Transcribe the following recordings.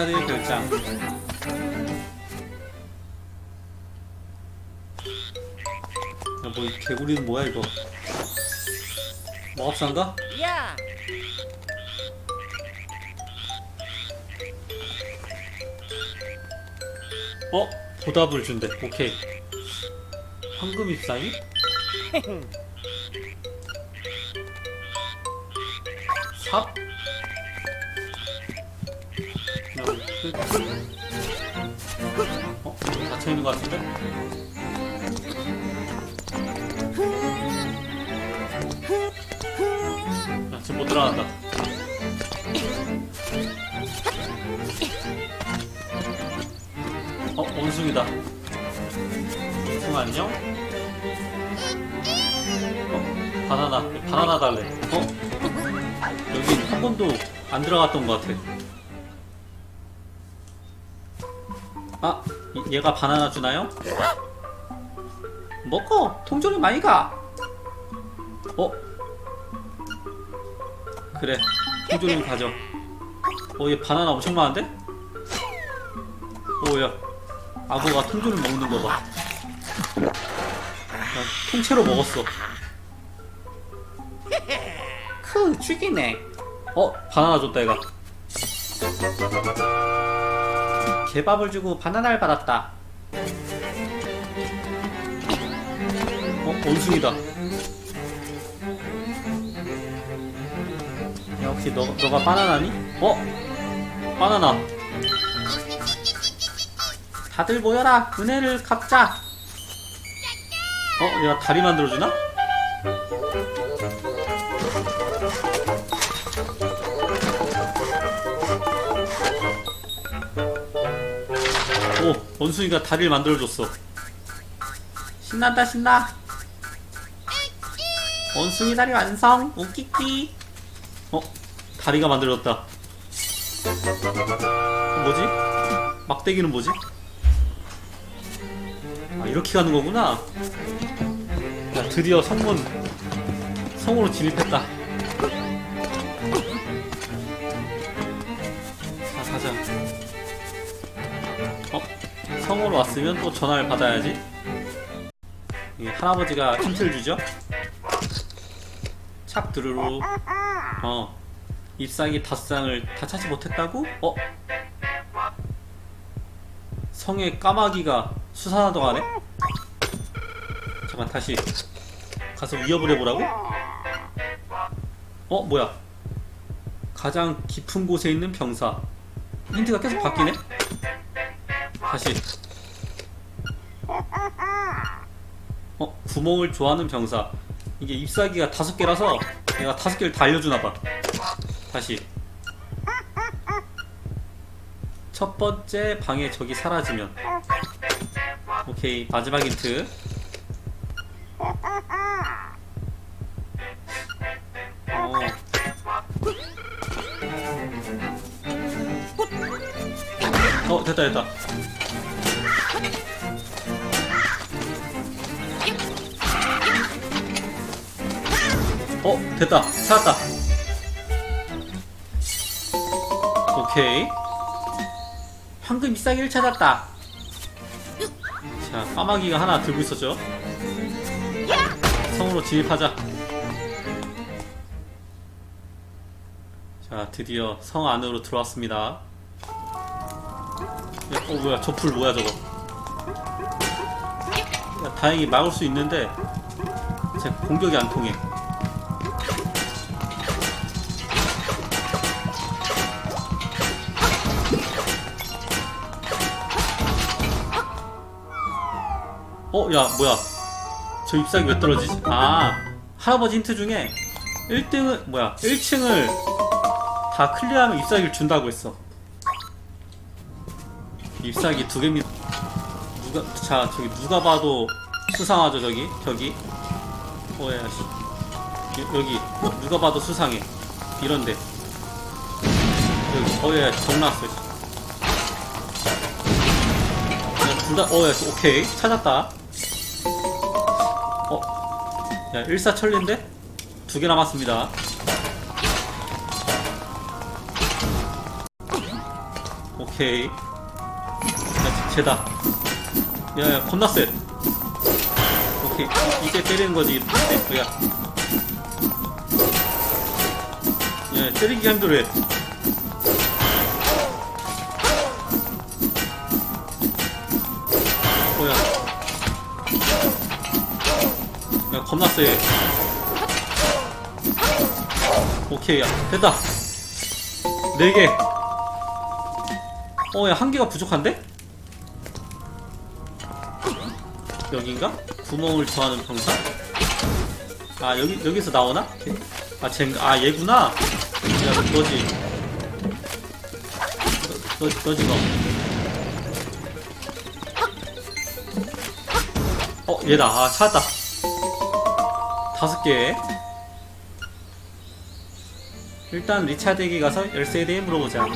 카드 결장. 야, 뭐, 이 개구리는 뭐야, 이거? 마법사인가? 야! 어? 보답을 준대. 오케이. 황금 잎사귀? 삽? 어? 닫혀있는 것 같은데? 야, 지금 못 들어간다. 어, 원숭이다. 원숭 안녕? 어, 바나나. 바나나 달래. 어? 여긴 한 번도 안 들어갔던 것 같아. 아, 이- 얘가 바나나 주나요? 먹어! 통조림 많이 가! 어? 그래, 통조림 가져. 어, 얘 바나나 엄청 많은데? 오야 아고가 통조림 먹는 거 봐. 야, 통째로 먹었어. 크 죽이네. 어 바나나 줬다 얘가. 개밥을 주고 바나나를 받았다. 어 원숭이다. 야, 혹시 너 너가 바나나니? 어 바나나. 다들 모여라 은혜를 갚자 어? 얘가 다리 만들어주나? 원숭이가 다리를 만들어줬어 신난다 신나 원숭이 다리 완성 웃기기 어? 다리가 만들어졌다 어, 뭐지? 막대기는 뭐지? 아 이렇게 가는 거구나. 야 드디어 성문 성으로 진입했다. 성으로 왔으면 또 전화를 받아야지. 이게 할아버지가 힌트를 주죠. 착 드르르. 어 잎사귀 다섯 쌍을 다 찾지 못했다고? 어 성의 까마귀가 수산하던 하네? 잠깐 다시 가서 위협을 해보라고? 어 뭐야 가장 깊은 곳에 있는 병사 힌트가 계속 바뀌네? 다시 어 구멍을 좋아하는 병사. 이게 잎사귀가 다섯 개라서 내가 다섯 개를 다 알려주나봐. 다시. 첫 번째 방에 적이 사라지면. 오케이. 마지막 힌트. 어. 어 됐다 됐다 어 됐다 찾았다 오케이 황금 잎사귀를 찾았다. 자, 까마귀가 하나 들고 있었죠. 성으로 진입하자. 자, 드디어 성 안으로 들어왔습니다. 야, 어, 뭐야, 저불 뭐야, 저거. 야, 다행히 막을 수 있는데, 제 공격이 안 통해. 어, 야, 뭐야. 저 잎사귀 왜 떨어지지? 아, 할아버지 힌트 중에 1등은, 뭐야, 1층을 다 클리어하면 잎사귀를 준다고 했어. 잎사귀 두 개입니다. 누가, 자, 저기 누가 봐도 수상하죠, 저기? 저기? 어, 야, 씨. 여- 여기, 누가 봐도 수상해. 이런데. 여기, 어, 야, 정 났어, 씨. 둘 다, 어, 야, 오케이. 찾았다. 어, 야, 일사천리인데? 두 개 남았습니다. 오케이. 야, 쟤다. 야, 야, 겁나 쎄. 오케이. 이- 이제 때리는 거지. 네, 야. 야, 때리기가 힘들어. 겁나 쎄. 오케이, 야, 됐다. 네 개. 어, 야, 한 개가 부족한데? 여긴가? 구멍을 좋아하는 병사? 아, 여기, 여기서 나오나? 아, 쟤, 아, 얘구나? 야, 너지. 너, 너, 너지, 너. 어, 얘다. 아, 찾았다. 다섯 개. 일단 리차드에게 가서 열쇠에 대해 물어보자.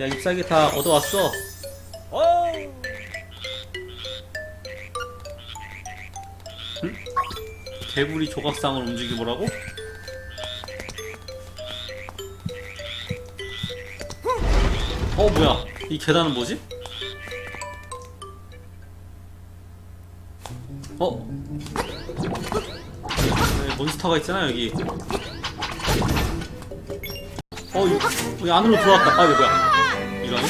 야, 잎사귀 다 얻어왔어. 응? 개구리 조각상을 움직여보라고? 어, 뭐야. 이 계단은 뭐지? 어? 네, 몬스터가 있잖아, 여기. 어, 이, 여기 안으로 들어왔다. 아, 이거 뭐야. 이러니?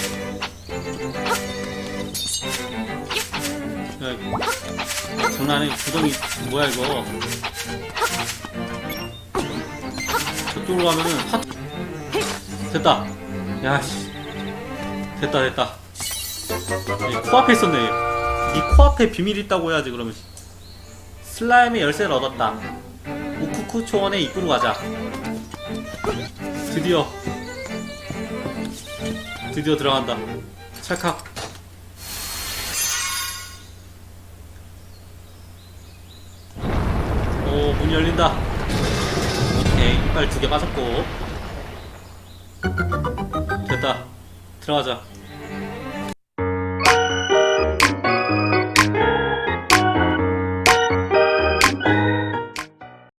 야, 이거. 장난해. 구덩이, 뭐야, 이거. 저쪽으로 가면은, 핫. 됐다. 야, 씨. 됐다, 됐다. 이 코앞에 있었네. 이 코앞에 비밀이 있다고 해야지, 그러면. 슬라임의 열쇠를 얻었다. 우쿠쿠 초원의 입구로 가자. 드디어 드디어 들어간다. 찰칵. 오, 문 열린다. 오케이, 이빨 두 개 빠졌고. 됐다. 들어가자.